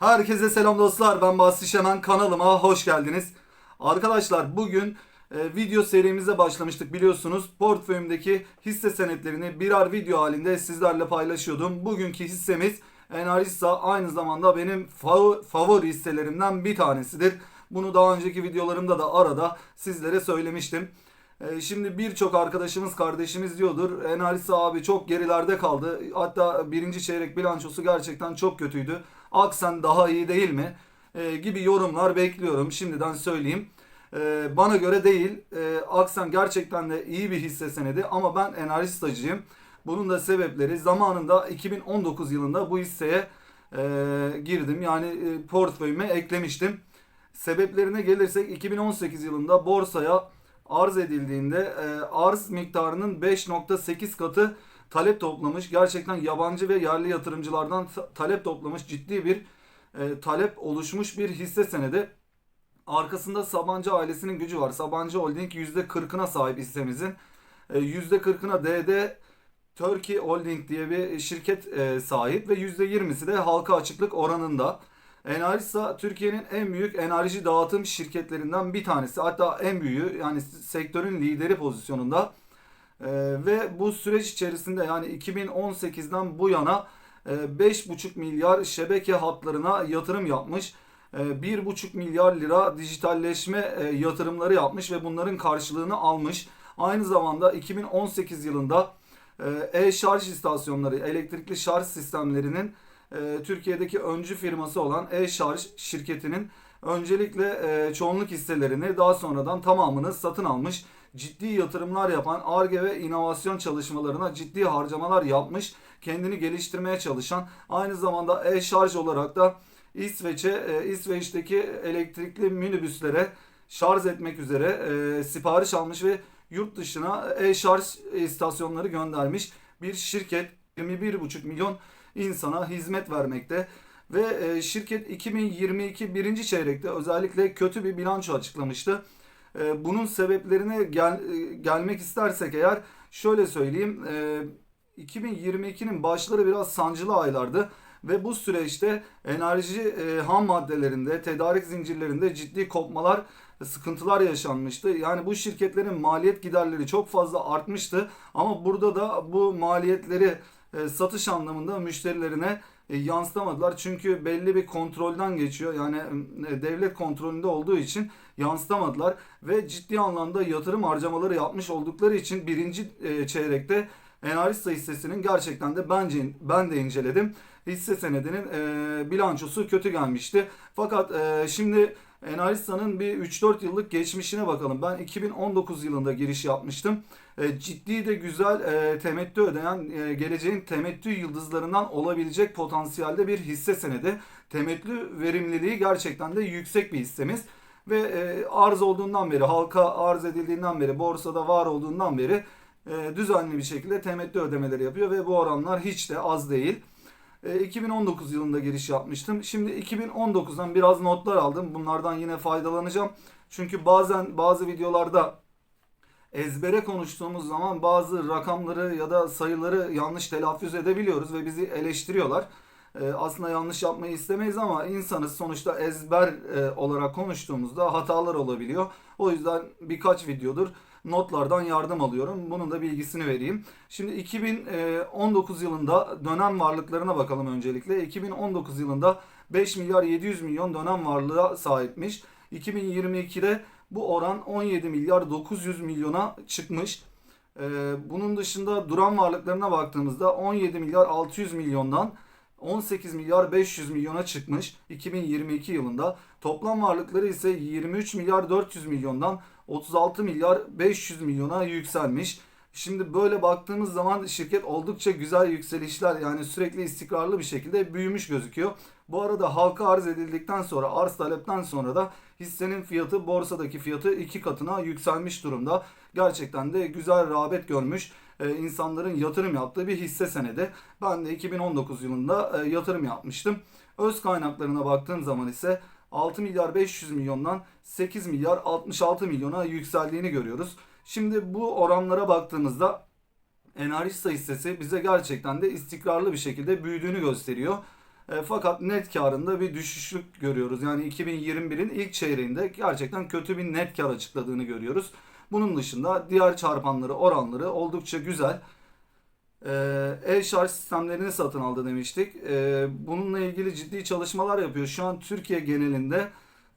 Herkese selam dostlar. Ben Basri Şemen kanalıma hoş geldiniz. Arkadaşlar bugün e, video serimize başlamıştık biliyorsunuz. Portföyümdeki hisse senetlerini birer video halinde sizlerle paylaşıyordum. Bugünkü hissemiz Enarissa aynı zamanda benim fa- favori hisselerimden bir tanesidir. Bunu daha önceki videolarımda da arada sizlere söylemiştim. Ee, Şimdi birçok arkadaşımız kardeşimiz diyordur. Enarisa abi çok gerilerde kaldı. Hatta birinci çeyrek bilançosu gerçekten çok kötüydü. Aksen daha iyi değil mi? Ee, gibi yorumlar bekliyorum. Şimdiden söyleyeyim. Ee, bana göre değil. Ee, Aksen gerçekten de iyi bir hisse senedi ama ben Enarisacıyım. Bunun da sebepleri zamanında 2019 yılında bu hisseye e, girdim. Yani e, portföyüme eklemiştim. Sebeplerine gelirsek 2018 yılında borsaya arz edildiğinde e, arz miktarının 5.8 katı talep toplamış. Gerçekten yabancı ve yerli yatırımcılardan ta- talep toplamış ciddi bir e, talep oluşmuş bir hisse senedi. Arkasında Sabancı ailesinin gücü var. Sabancı Holding %40'ına sahip hissemizin. E, %40'ına DD Turkey Holding diye bir şirket e, sahip ve %20'si de halka açıklık oranında. Enarisa Türkiye'nin en büyük enerji dağıtım şirketlerinden bir tanesi. Hatta en büyüğü yani sektörün lideri pozisyonunda. Ee, ve bu süreç içerisinde yani 2018'den bu yana e, 5,5 milyar şebeke hatlarına yatırım yapmış. E, 1,5 milyar lira dijitalleşme e, yatırımları yapmış ve bunların karşılığını almış. Aynı zamanda 2018 yılında e, e-şarj istasyonları, elektrikli şarj sistemlerinin e, Türkiye'deki öncü firması olan e-şarj şirketinin öncelikle e, çoğunluk hisselerini daha sonradan tamamını satın almış. Ciddi yatırımlar yapan ARGE ve inovasyon çalışmalarına ciddi harcamalar yapmış. Kendini geliştirmeye çalışan aynı zamanda e-şarj olarak da İsveç'e, e, İsveç'teki elektrikli minibüslere şarj etmek üzere e, sipariş almış ve yurt dışına e-şarj istasyonları göndermiş bir şirket 21,5 milyon insana hizmet vermekte. Ve e, şirket 2022 birinci çeyrekte özellikle kötü bir bilanço açıklamıştı. E, bunun sebeplerine gel, e, gelmek istersek eğer şöyle söyleyeyim. E, 2022'nin başları biraz sancılı aylardı. Ve bu süreçte enerji e, ham maddelerinde, tedarik zincirlerinde ciddi kopmalar, sıkıntılar yaşanmıştı. Yani bu şirketlerin maliyet giderleri çok fazla artmıştı. Ama burada da bu maliyetleri e, satış anlamında müşterilerine e, yansıtamadılar. Çünkü belli bir kontrolden geçiyor. Yani e, devlet kontrolünde olduğu için yansıtamadılar. Ve ciddi anlamda yatırım harcamaları yapmış oldukları için birinci e, çeyrekte Enarista hissesinin gerçekten de bence ben de inceledim. Hisse senedinin e, bilançosu kötü gelmişti. Fakat e, şimdi Enarista'nın bir 3-4 yıllık geçmişine bakalım. Ben 2019 yılında giriş yapmıştım. E, ciddi de güzel e, temettü ödeyen e, geleceğin temettü yıldızlarından olabilecek potansiyelde bir hisse senedi. Temettü verimliliği gerçekten de yüksek bir hissemiz. Ve e, arz olduğundan beri, halka arz edildiğinden beri, borsada var olduğundan beri e, düzenli bir şekilde temettü ödemeleri yapıyor ve bu oranlar hiç de az değil. E, 2019 yılında giriş yapmıştım. Şimdi 2019'dan biraz notlar aldım. Bunlardan yine faydalanacağım. Çünkü bazen bazı videolarda ezbere konuştuğumuz zaman bazı rakamları ya da sayıları yanlış telaffuz edebiliyoruz ve bizi eleştiriyorlar. E, aslında yanlış yapmayı istemeyiz ama insanız sonuçta ezber e, olarak konuştuğumuzda hatalar olabiliyor. O yüzden birkaç videodur notlardan yardım alıyorum. Bunun da bilgisini vereyim. Şimdi 2019 yılında dönem varlıklarına bakalım öncelikle. 2019 yılında 5 milyar 700 milyon dönem varlığa sahipmiş. 2022'de bu oran 17 milyar 900 milyona çıkmış. Ee, bunun dışında duran varlıklarına baktığımızda 17 milyar 600 milyondan 18 milyar 500 milyona çıkmış 2022 yılında. Toplam varlıkları ise 23 milyar 400 milyondan 36 milyar 500 milyona yükselmiş. Şimdi böyle baktığımız zaman şirket oldukça güzel yükselişler yani sürekli istikrarlı bir şekilde büyümüş gözüküyor. Bu arada halka arz edildikten sonra arz talepten sonra da hissenin fiyatı borsadaki fiyatı iki katına yükselmiş durumda. Gerçekten de güzel rağbet görmüş e, insanların yatırım yaptığı bir hisse senedi. Ben de 2019 yılında e, yatırım yapmıştım. Öz kaynaklarına baktığım zaman ise 6 milyar 500 milyondan 8 milyar 66 milyona yükseldiğini görüyoruz. Şimdi bu oranlara baktığımızda Enarista hissesi bize gerçekten de istikrarlı bir şekilde büyüdüğünü gösteriyor. E, fakat net karında bir düşüşlük görüyoruz. Yani 2021'in ilk çeyreğinde gerçekten kötü bir net kar açıkladığını görüyoruz. Bunun dışında diğer çarpanları, oranları oldukça güzel. Ee, e-şarj sistemlerini satın aldı demiştik. Ee, bununla ilgili ciddi çalışmalar yapıyor. Şu an Türkiye genelinde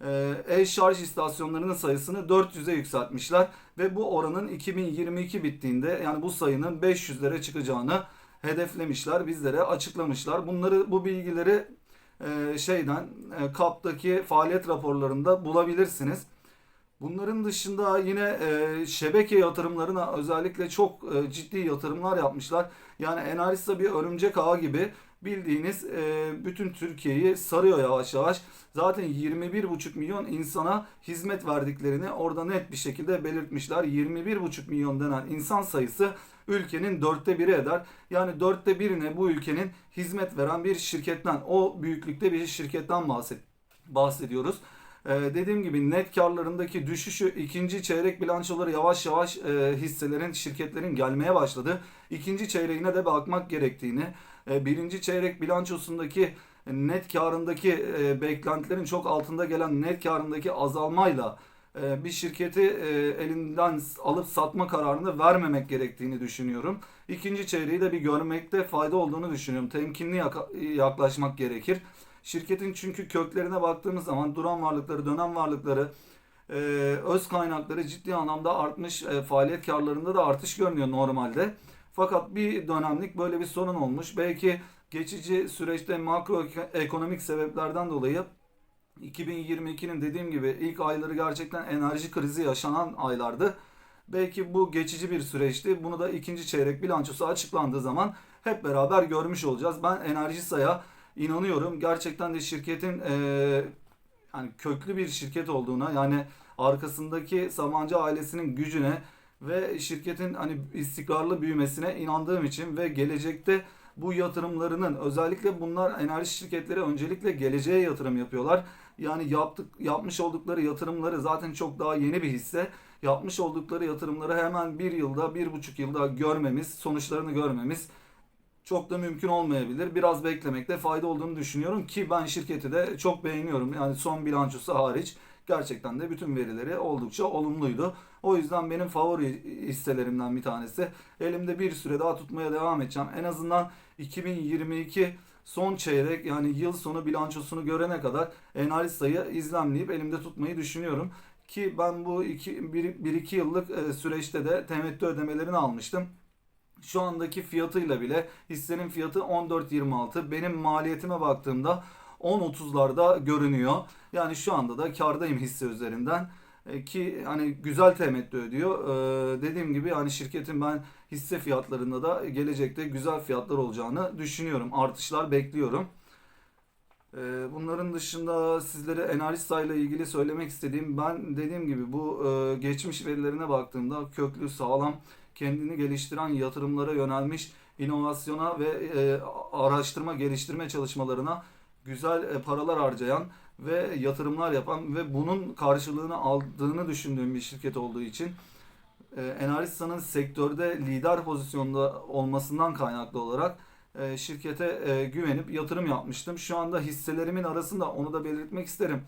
e, e-şarj istasyonlarının sayısını 400'e yükseltmişler ve bu oranın 2022 bittiğinde yani bu sayının 500'lere çıkacağını hedeflemişler, bizlere açıklamışlar. Bunları bu bilgileri e, şeyden e, KAP'taki faaliyet raporlarında bulabilirsiniz. Bunların dışında yine e, şebeke yatırımlarına özellikle çok e, ciddi yatırımlar yapmışlar. Yani Enarisa bir örümcek ağı gibi bildiğiniz e, bütün Türkiye'yi sarıyor yavaş yavaş. Zaten 21,5 milyon insana hizmet verdiklerini orada net bir şekilde belirtmişler. 21,5 milyon denen insan sayısı ülkenin dörtte biri eder. Yani dörtte birine bu ülkenin hizmet veren bir şirketten, o büyüklükte bir şirketten bahsediyoruz. Ee, dediğim gibi net karlarındaki düşüşü ikinci çeyrek bilançoları yavaş yavaş e, hisselerin, şirketlerin gelmeye başladı. İkinci çeyreğine de bakmak gerektiğini, e, birinci çeyrek bilançosundaki net karındaki e, beklentilerin çok altında gelen net karındaki azalmayla e, bir şirketi e, elinden alıp satma kararını vermemek gerektiğini düşünüyorum. İkinci çeyreği de bir görmekte fayda olduğunu düşünüyorum. Temkinli yaklaşmak gerekir. Şirketin çünkü köklerine baktığımız zaman duran varlıkları, dönem varlıkları, e, öz kaynakları ciddi anlamda artmış. E, faaliyet karlarında da artış görünüyor normalde. Fakat bir dönemlik böyle bir sorun olmuş. Belki geçici süreçte makroekonomik sebeplerden dolayı 2022'nin dediğim gibi ilk ayları gerçekten enerji krizi yaşanan aylardı. Belki bu geçici bir süreçti. Bunu da ikinci çeyrek bilançosu açıklandığı zaman hep beraber görmüş olacağız. Ben Enerjisa'ya inanıyorum. Gerçekten de şirketin e, yani köklü bir şirket olduğuna yani arkasındaki Sabancı ailesinin gücüne ve şirketin hani istikrarlı büyümesine inandığım için ve gelecekte bu yatırımlarının özellikle bunlar enerji şirketleri öncelikle geleceğe yatırım yapıyorlar. Yani yaptık yapmış oldukları yatırımları zaten çok daha yeni bir hisse. Yapmış oldukları yatırımları hemen bir yılda, bir buçuk yılda görmemiz, sonuçlarını görmemiz çok da mümkün olmayabilir. Biraz beklemekte fayda olduğunu düşünüyorum ki ben şirketi de çok beğeniyorum. Yani son bilançosu hariç gerçekten de bütün verileri oldukça olumluydu. O yüzden benim favori hisselerimden bir tanesi. Elimde bir süre daha tutmaya devam edeceğim. En azından 2022 son çeyrek yani yıl sonu bilançosunu görene kadar Enalisa'yı izlemleyip elimde tutmayı düşünüyorum. Ki ben bu 1-2 yıllık e, süreçte de temettü ödemelerini almıştım. Şu andaki fiyatıyla bile hissenin fiyatı 14.26. Benim maliyetime baktığımda 10.30'larda görünüyor. Yani şu anda da kardayım hisse üzerinden. E, ki hani güzel temettü ödüyor. E, dediğim gibi hani şirketin ben hisse fiyatlarında da gelecekte güzel fiyatlar olacağını düşünüyorum. Artışlar bekliyorum. E, bunların dışında sizlere Enarista ile ilgili söylemek istediğim ben dediğim gibi bu e, geçmiş verilerine baktığımda köklü sağlam kendini geliştiren yatırımlara yönelmiş inovasyona ve e, araştırma geliştirme çalışmalarına güzel e, paralar harcayan ve yatırımlar yapan ve bunun karşılığını aldığını düşündüğüm bir şirket olduğu için e, Enarista'nın sektörde lider pozisyonda olmasından kaynaklı olarak e, şirkete e, güvenip yatırım yapmıştım. Şu anda hisselerimin arasında onu da belirtmek isterim.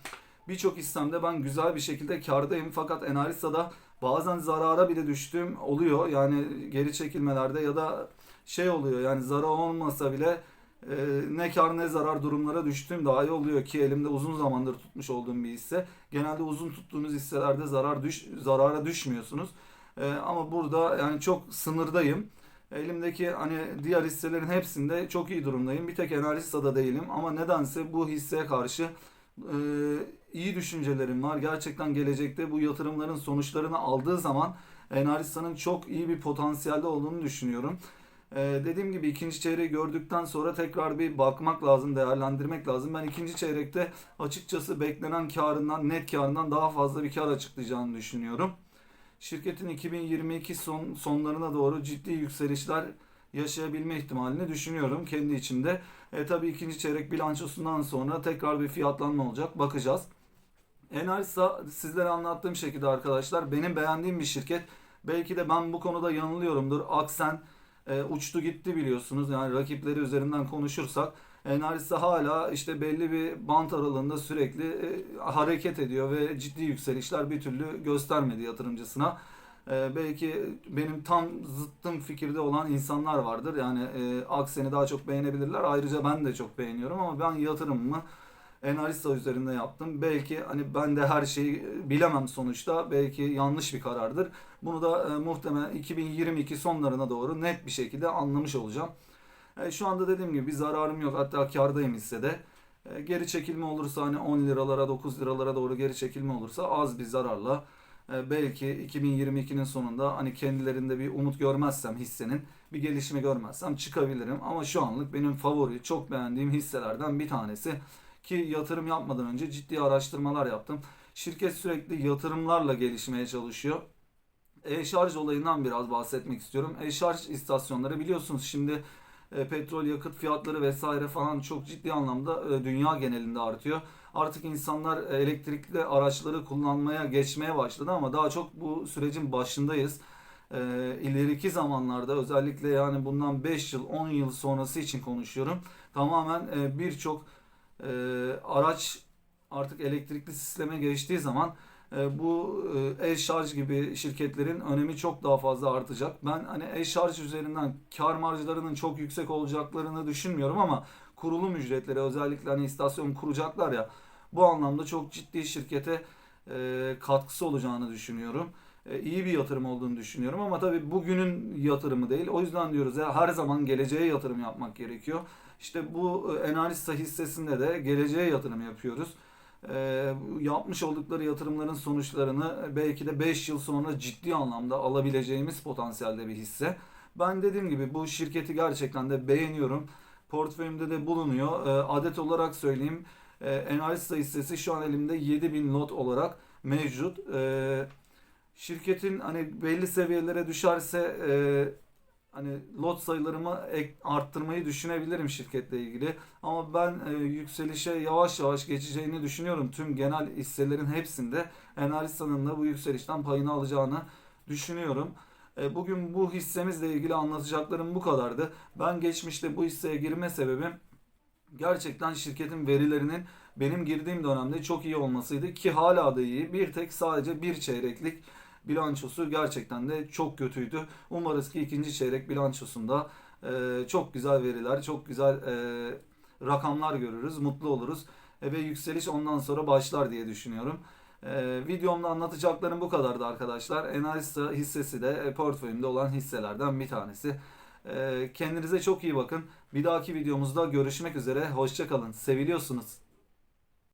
Birçok hissemde ben güzel bir şekilde kardayım fakat Enarista'da bazen zarara bile düştüğüm oluyor. Yani geri çekilmelerde ya da şey oluyor yani zarar olmasa bile e, ne kar ne zarar durumlara düştüğüm daha iyi oluyor ki elimde uzun zamandır tutmuş olduğum bir hisse. Genelde uzun tuttuğunuz hisselerde zarar düş zarara düşmüyorsunuz. E, ama burada yani çok sınırdayım. Elimdeki hani diğer hisselerin hepsinde çok iyi durumdayım. Bir tek Enerjisa'da değilim ama nedense bu hisseye karşı e, iyi düşüncelerim var. Gerçekten gelecekte bu yatırımların sonuçlarını aldığı zaman Enerjisa'nın çok iyi bir potansiyelde olduğunu düşünüyorum. Ee, dediğim gibi ikinci çeyreği gördükten sonra tekrar bir bakmak lazım, değerlendirmek lazım. Ben ikinci çeyrekte açıkçası beklenen karından, net karından daha fazla bir kar açıklayacağını düşünüyorum. Şirketin 2022 son, sonlarına doğru ciddi yükselişler yaşayabilme ihtimalini düşünüyorum kendi içimde. E, tabii ikinci çeyrek bilançosundan sonra tekrar bir fiyatlanma olacak. Bakacağız. Enerjisa sizlere anlattığım şekilde arkadaşlar benim beğendiğim bir şirket. Belki de ben bu konuda yanılıyorumdur. Aksen e, uçtu gitti biliyorsunuz. Yani rakipleri üzerinden konuşursak Enerjisi hala işte belli bir bant aralığında sürekli e, hareket ediyor ve ciddi yükselişler bir türlü göstermedi yatırımcısına. E, belki benim tam zıttım fikirde olan insanlar vardır. Yani e, Aksen'i daha çok beğenebilirler. Ayrıca ben de çok beğeniyorum ama ben yatırımımı Enalista üzerinde yaptım. Belki hani ben de her şeyi bilemem sonuçta. Belki yanlış bir karardır. Bunu da e, muhtemelen 2022 sonlarına doğru net bir şekilde anlamış olacağım. E, şu anda dediğim gibi bir zararım yok. Hatta kardayım hissede. E, geri çekilme olursa hani 10 liralara 9 liralara doğru geri çekilme olursa az bir zararla e, belki 2022'nin sonunda hani kendilerinde bir umut görmezsem hissenin bir gelişme görmezsem çıkabilirim. Ama şu anlık benim favori çok beğendiğim hisselerden bir tanesi ki yatırım yapmadan önce ciddi araştırmalar yaptım. Şirket sürekli yatırımlarla gelişmeye çalışıyor. E-şarj olayından biraz bahsetmek istiyorum. E-şarj istasyonları biliyorsunuz şimdi e, petrol yakıt fiyatları vesaire falan çok ciddi anlamda e, dünya genelinde artıyor. Artık insanlar e, elektrikli araçları kullanmaya geçmeye başladı ama daha çok bu sürecin başındayız. E, ileriki zamanlarda özellikle yani bundan 5 yıl 10 yıl sonrası için konuşuyorum. Tamamen birçok araç artık elektrikli sisteme geçtiği zaman bu e, e-şarj gibi şirketlerin önemi çok daha fazla artacak. Ben hani e-şarj üzerinden kar marjlarının çok yüksek olacaklarını düşünmüyorum ama kurulum ücretleri özellikle hani istasyon kuracaklar ya bu anlamda çok ciddi şirkete e, katkısı olacağını düşünüyorum. E, iyi bir yatırım olduğunu düşünüyorum ama tabii bugünün yatırımı değil. O yüzden diyoruz ya her zaman geleceğe yatırım yapmak gerekiyor. İşte bu e, Enalista hissesinde de geleceğe yatırım yapıyoruz. E, yapmış oldukları yatırımların sonuçlarını belki de 5 yıl sonra ciddi anlamda alabileceğimiz potansiyelde bir hisse. Ben dediğim gibi bu şirketi gerçekten de beğeniyorum. Portföyümde de bulunuyor. E, adet olarak söyleyeyim. E, Enalista hissesi şu an elimde 7000 lot olarak mevcut. E, şirketin hani belli seviyelere düşerse e, hani lot sayılarımı arttırmayı düşünebilirim şirketle ilgili. Ama ben e, yükselişe yavaş yavaş geçeceğini düşünüyorum. Tüm genel hisselerin hepsinde Enalista'nın da bu yükselişten payını alacağını düşünüyorum. E, bugün bu hissemizle ilgili anlatacaklarım bu kadardı. Ben geçmişte bu hisseye girme sebebim gerçekten şirketin verilerinin benim girdiğim dönemde çok iyi olmasıydı ki hala da iyi. Bir tek sadece bir çeyreklik bilançosu gerçekten de çok kötüydü. Umarız ki ikinci çeyrek bilançosunda e, çok güzel veriler, çok güzel e, rakamlar görürüz, mutlu oluruz E, ve yükseliş ondan sonra başlar diye düşünüyorum. E, videomda anlatacaklarım bu kadardı arkadaşlar. Enalista hissesi de e, portföyümde olan hisselerden bir tanesi. E, kendinize çok iyi bakın. Bir dahaki videomuzda görüşmek üzere. Hoşçakalın. Seviliyorsunuz.